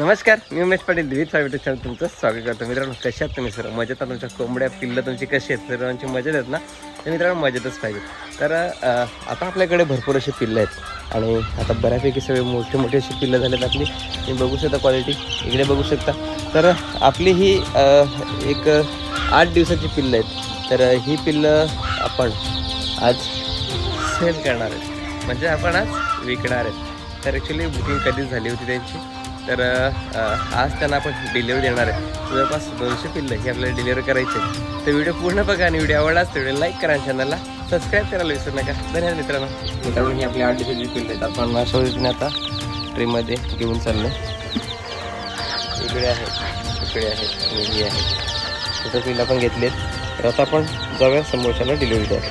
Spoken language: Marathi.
नमस्कार मी उमेश पाटील विविध फायव्ह चॅनल तुमचं स्वागत करतो. मित्रांनो कशा आहेत तुम्ही सर मजेत तुमच्या कोंबड्या पिल्लं तुमची कशी आहेत? सर्वांची मजेत आहेत ना? तर मित्रांनो मजेतच पाहिजे. तर आता आपल्याकडे भरपूर अशी पिल्लं आहेत. आणि आता बऱ्यापैकी सगळे मोठे मोठे अशी पिल्लं झालेत आपली. तुम्ही बघू शकता क्वालिटी इकडे बघू शकता. तर आपली ही एक आठ दिवसाची पिल्लं आहेत. तर ही पिल्लं आपण आज सेल करणार आहेत. म्हणजे आपण आज विकणार आहेत. तर ॲक्च्युली बुकिंग कधीच झाली होती त्यांची? तर आज त्यांना आपण डिलिव्हरी देणार आहे. जवळपास दोनशे पिल्लं ही आपल्याला डिलिव्हरी करायची आहे तर व्हिडिओ पूर्ण बघा आणि व्हिडिओ आवडलाच तर व्हिडिओ लाईक करा चॅनलला सबस्क्राईब करायला विसरू नका. धन्यवाद मित्रांनो. मित्रांनो ही आपली आठ दिवसाची पिल्लं आहेत. आपण अशा आता ट्रेमध्ये घेऊन चाललो. इकडे आहेत इकडे आहेत आणि ही आहेत तिथं पिल्लं पण घेतलेत. तर आता आपण जाऊया समोरच्याला डिलिव्हरी द्यायला.